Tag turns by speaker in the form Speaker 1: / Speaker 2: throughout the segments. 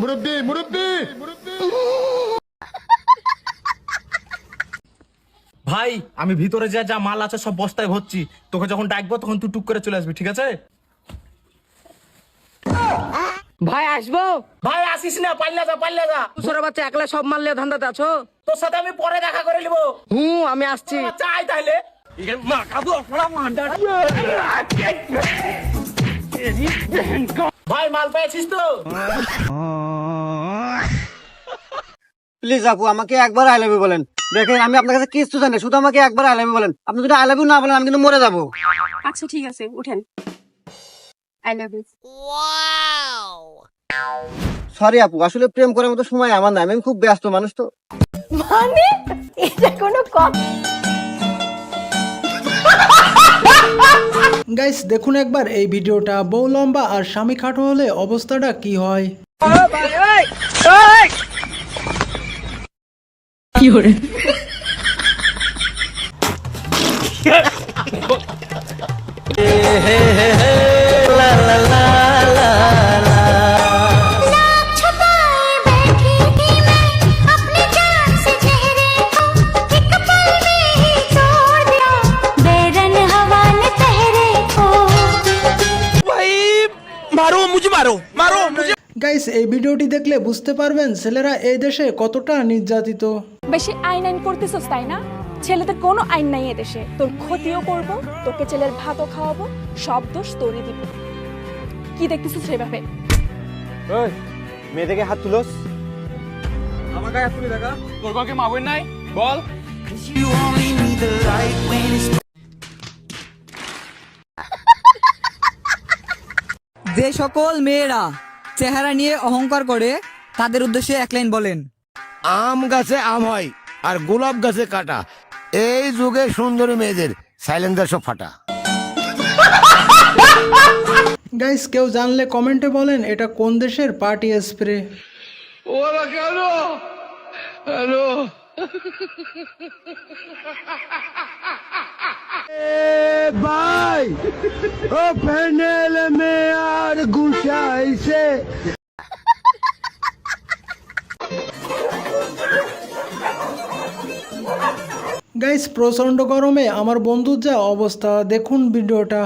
Speaker 1: মুরব্বী মুরব্বী!
Speaker 2: ভাই আমি ভিতরে যা যা মাল আছে সব বস্তায় ভরছি। তোকে যখন ডাকবো তখন তুই টুক করে চলে আসবি ঠিক আছে?
Speaker 3: ভাই আসব?
Speaker 2: ভাই আসিস না পাল্লা যা পাল্লা যা।
Speaker 3: ছোট বাচ্চা একলা সব মারলে ধান্দাতে আছো?
Speaker 2: তোর সাথে আমি পরে দেখা করে নিবো।
Speaker 3: হুম আমি আসছি।
Speaker 2: চাই তাহলে। ভাই মাল পেয়েছিস তো?
Speaker 4: প্লিজ আপু আমাকে একবার আই লাভ ইউ বলেন। দেখেন আমি আপনার কাছে কিছু জানি শুধু আমাকে একবার আই লাভ ইউ বলেন। আপনি যদি আই লাভ ইউ না বলেন আমি কিন্তু মরে যাব।
Speaker 5: আচ্ছা ঠিক আছে উঠেন। I love you.
Speaker 4: সরি আপু আসলে প্রেম করার মতো সময় আমার নাই আমি খুব ব্যস্ত মানুষ তো।
Speaker 5: মানে? এটা কোনো কথা
Speaker 6: গাইস দেখুন একবার এই ভিডিওটা বউ লম্বা আর স্বামী খাটো হলে অবস্থাটা কি হয়?
Speaker 7: কি হে
Speaker 6: হে এই ভিডিওটি দেখলে বুঝতে পারবেন ছেলেরা এই দেশে কতটা নির্যাতিত।
Speaker 5: বেশি আইন আইন করতেছস তাই না? ছেলেদের কোনো আইন নাই এদেশে তোর ক্ষতিও করব তোকে ছেলের ভাতও খাওয়াবো সব দোষ তোরই দিব। কি দেখতেছিস সেভাবে?
Speaker 4: ওই মেয়ে থেকে হাত তুলোস
Speaker 3: যে সকল মেয়েরা চেহারা নিয়ে অহংকার করে তাদের উদ্দেশ্যে এক লাইন বলেন।
Speaker 1: আম গাছে আম হয় আর গোলাপ গাছে কাটা। এই যুগে সুন্দরী মেয়েদের সাইলেন্সার সব ফাটা।
Speaker 6: গাইস কেউ জানলে কমেন্টে বলেন এটা কোন দেশের পার্টি স্প্রে ওরা কেন? হ্যালো?
Speaker 1: ভাই ও প্যানেল মে গুছাইছে
Speaker 6: গাইস প্রচণ্ড গরমে আমার বন্ধুর যা অবস্থা দেখুন ভিডিওটা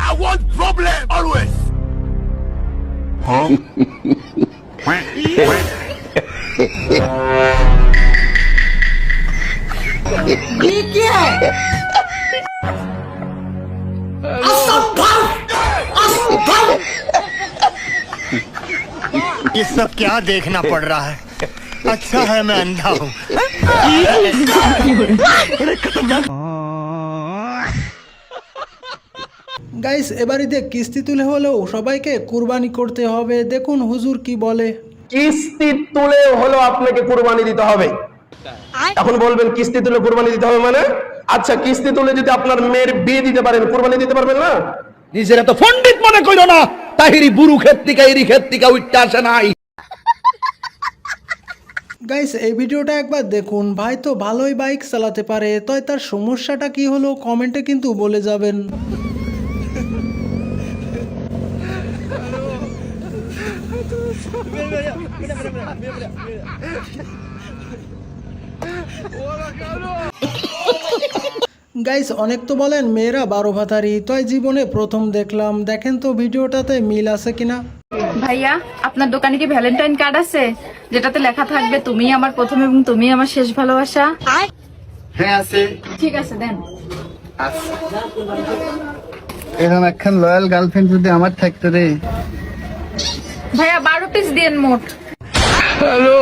Speaker 1: I want problem always. ये सब क्या देखना पड़ रहा है? अच्छा है मैं अंधा हूँ।
Speaker 6: গাইস এবারিতে কিস্তি তুলে হলেও সবাইকে কুরবানি করতে হবে। দেখুন হুজুর কি বলে।
Speaker 8: কিস্তি তুলে হলো আপনাকে কুরবানি দিতে হবে। এখন বলবেন কিস্তি তুলে কুরবানি দিতে হবে মানে? আচ্ছা কিস্তি তুলে যদি আপনার মেয়ের বিয়ে দিতে পারেন কুরবানি দিতে পারবেন না?
Speaker 2: নিজেরা তো পণ্ডিত মনে কইল না। তাহিরি বুরু ক্ষেত্রিকা ইরি ক্ষেত্রিকা উঠতে আসে নাই।
Speaker 6: গাইস এই ভিডিওটা একবার দেখুন। ভাই তো ভালোই বাইক চালাতে পারে তাই তার সমস্যাটা কি হলো কমেন্টে কিন্তু বলে যাবেন। গাইস অনেক তো বলেন মেয়েরা বারো ভাতারি তাই জীবনে প্রথম দেখলাম। দেখেন তো ভিডিওটাতে মিল আছে কিনা?
Speaker 5: ভাইয়া আপনার দোকানে কি ভ্যালেন্টাইন কার্ড আছে? যেটাতে লেখা থাকবে তুমি আমার প্রথম এবং তুমি আমার শেষ ভালোবাসা
Speaker 4: হ্যাঁ আছে।
Speaker 5: ঠিক আছে দেন।
Speaker 4: এরকম একখান লয়াল গার্লফ্রেন্ড যদি আমার থাকতো রে।
Speaker 5: ভাইয়া বারো পিস দিন মোট। হ্যালো।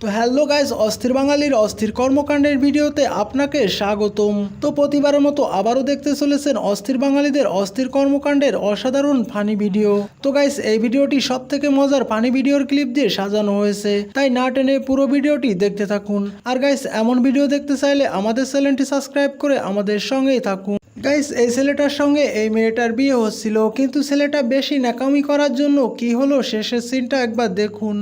Speaker 6: তো হ্যালো গাইজ অস্থির বাঙালির অস্থির কর্মকাণ্ডের ভিডিওতে আপনাকে স্বাগতম। তো প্রতিবারের মতো আবারও দেখতে চলেছেন অস্থির বাঙালিদের অস্থির কর্মকাণ্ডের অসাধারণ ফানি ভিডিও। তো গাইজ এই ভিডিওটি সব থেকে মজার ফানি ভিডিওর ক্লিপ দিয়ে সাজানো হয়েছে। তাই না টেনে পুরো ভিডিওটি দেখতে থাকুন। আর গাইজ এমন ভিডিও দেখতে চাইলে আমাদের চ্যানেলটি সাবস্ক্রাইব করে আমাদের সঙ্গেই থাকুন। গাইস এই ছেলেটার সঙ্গে এই মেয়েটার বিয়ে হচ্ছিল কিন্তু ছেলেটা বেশি নাকামি করার জন্য কি হলো শেষের সিনটা একবার দেখুন।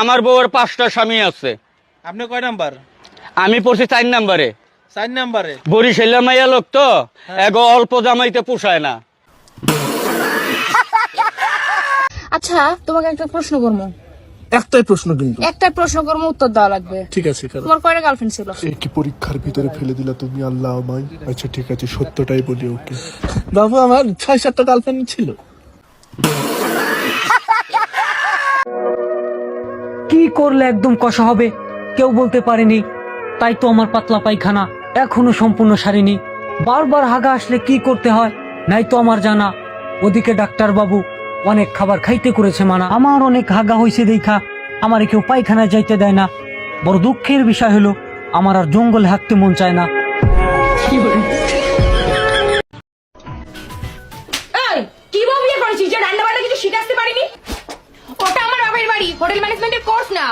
Speaker 9: আমার বউয়ের পাঁচটা স্বামী আছে।
Speaker 2: আপনি কয় নাম্বার?
Speaker 9: আমি পড়ছি চার নাম্বারে।
Speaker 2: চার নাম্বারে।
Speaker 9: বরিশালের মাইয়া লোক তো এগো অল্প জামাইতে পোষায় না।
Speaker 10: আচ্ছা তোমাকে একটা প্রশ্ন করব।
Speaker 2: একটাই প্রশ্ন কিন্তু।
Speaker 10: একটাই প্রশ্ন করব উত্তর দেওয়া লাগবে।
Speaker 2: ঠিক আছে
Speaker 10: তোমার কয়টা গার্লফ্রেন্ড ছিল?
Speaker 11: কি পরীক্ষার ভিতরে ফেলে দিলা তুমি আল্লাহ আমায়? আচ্ছা ঠিক আছে সত্যটাই বলি ওকে।
Speaker 2: বাবু আমার ছয় সাতটা গার্লফ্রেন্ড ছিল।
Speaker 12: কি করলে একদম কষা হবে? কেউ বলতে পারেনি। তাই তো আমার পাতলা পায়খানা এখনও সম্পূর্ণ সারেনি। বারবার হাগা আসলে কি করতে হয় নাই তো আমার জানা। ওদিকে ডাক্তার বাবু অনেক খাবার খাইতে করেছে মানা। আমার অনেক হাগা হয়েছে দেখা, আমার কেউ পায়খানায় যাইতে দেয় না। বড় দুঃখের বিষয় হলো, আমার আর জঙ্গলে হাঁটতে মন চায় না।
Speaker 10: ওটা আমার বাবার বাড়ি। হোটেল ম্যানেজমেন্টের কোর্স না।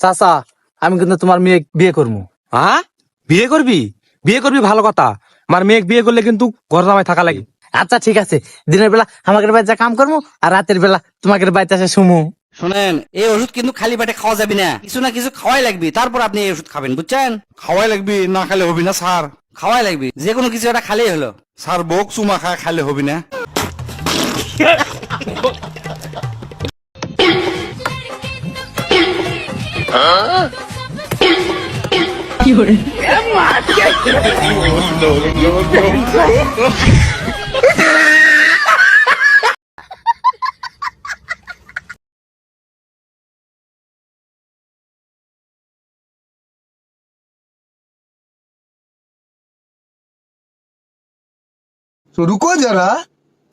Speaker 2: চাচা আমি কিন্তু তোমার মেয়ে বিয়ে করব
Speaker 13: হ্যাঁ বিয়ে করবি? বিয়ে করবি ভালো কথা। আমার মেয়ে বিয়ে করলে কিন্তু ঘর জামাই থাকা লাগে।
Speaker 2: আচ্ছা ঠিক আছে। দিনের বেলা আমাকে বাড়িতে কাম করব আর রাতের বেলা তোমাকে বাড়িতে এসে শুমু।
Speaker 13: শোনেন এই ওষুধ কিন্তু খালি পেটে খাওয়া যাবে না। কিছু না কিছু খাওয়াই লাগবে। তারপর আপনি এই ওষুধ খাবেন বুঝছেন?
Speaker 14: খাওয়াই লাগবে না খালে হবি না স্যার।
Speaker 13: খাওয়াই লাগবে যে কোনো কিছু একটা খালেই হলো।
Speaker 14: স্যার বক চুমা খা খালে হবি না।
Speaker 11: তো রুকো যারা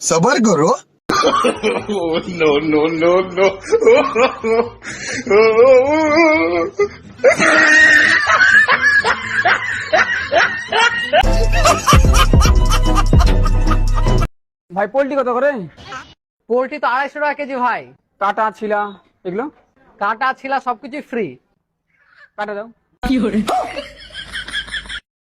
Speaker 11: সবার করো
Speaker 12: ভাই পোল্ট্রি কত করে? পোল্ট্রি তো আড়াইশো টাকা কেজি ভাই। কাটা ছিলা এগুলো? কাটা ছিলা সবকিছু ফ্রি কাটা দাও।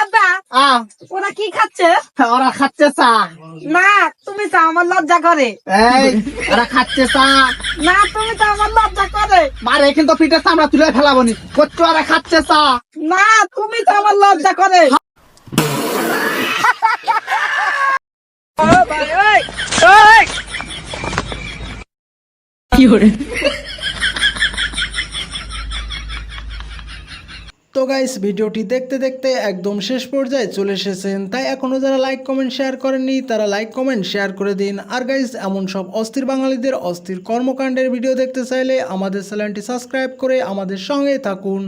Speaker 15: আব্বা ওরা কি খাচ্ছে?
Speaker 4: ওরা খাচ্ছে চা।
Speaker 15: না তুমি তো আমার লজ্জা করে।
Speaker 4: এই ওরা খাচ্ছে চা।
Speaker 15: না তুমি তো আমার লজ্জা করে।
Speaker 4: মারে কিন্তু পিঠে চামড়া তুলে ফেলাবো নি কচ্ছু ওরা খাচ্ছে চা।
Speaker 15: না তুমি তো আমার লজ্জা করে।
Speaker 6: তো গাইস ভিডিওটি দেখতে দেখতে একদম শেষ পর্যায়ে চলে এসেছেন। তাই এখনও যারা লাইক কমেন্ট শেয়ার করেননি, তারা লাইক কমেন্ট শেয়ার করে দিন। আর গাইস এমন সব অস্থির বাঙালিদের অস্থির কর্মকাণ্ডের ভিডিও দেখতে চাইলে আমাদের চ্যানেলটি সাবস্ক্রাইব করে আমাদের সঙ্গে থাকুন।